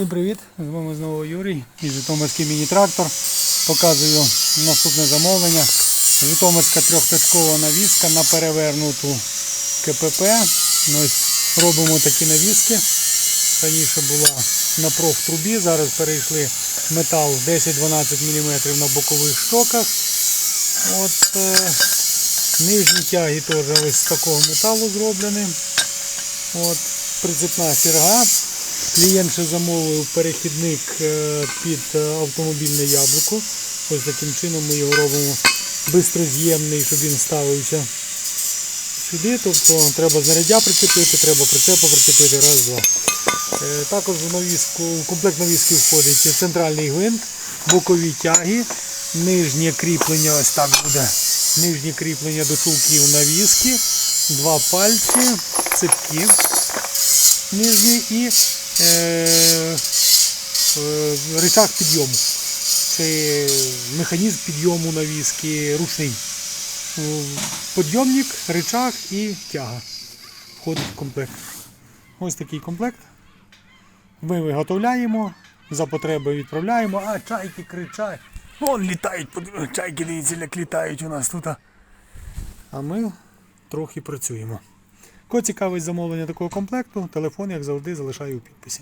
Всім привіт! З вами знову Юрій і Житомирський міні-трактор. Показую наступне замовлення. Житомирська трьохточкова навіска на перевернуту КПП. Ну, робимо такі навіски. Раніше була на профтрубі, зараз перейшли метал 10-12 мм на бокових штоках. От, е, нижні тяги теж ось з такого металу зроблені. От, прицепна сірга. Клієнт ще замовив перехідник е, під е, автомобільне яблуко. Ось таким чином ми його робимо бистроз'ємний, щоб він ставився сюди. Тобто треба знаряддя прицепити, треба прицепу прицепити, раз, два. Е, Також в навіску, в комплект навіски входить центральний гвинт, бокові тяги, нижнє кріплення, ось так буде. Нижнє кріплення до чулків навіски, два пальці, цепки нижній і е, е, рычаг підйому. Це механізм підйому навіски ручний. Е, Підйомник, рычаг і тяга. Входить в комплект. Ось такий комплект. Ми виготовляємо, за потреби відправляємо, а чайки кричать. Вон літають, чайки дивіться, як літають у нас тут. А ми трохи працюємо. Кого цікавить замовлення такого комплекту, телефон, як завжди, залишаю у підписі.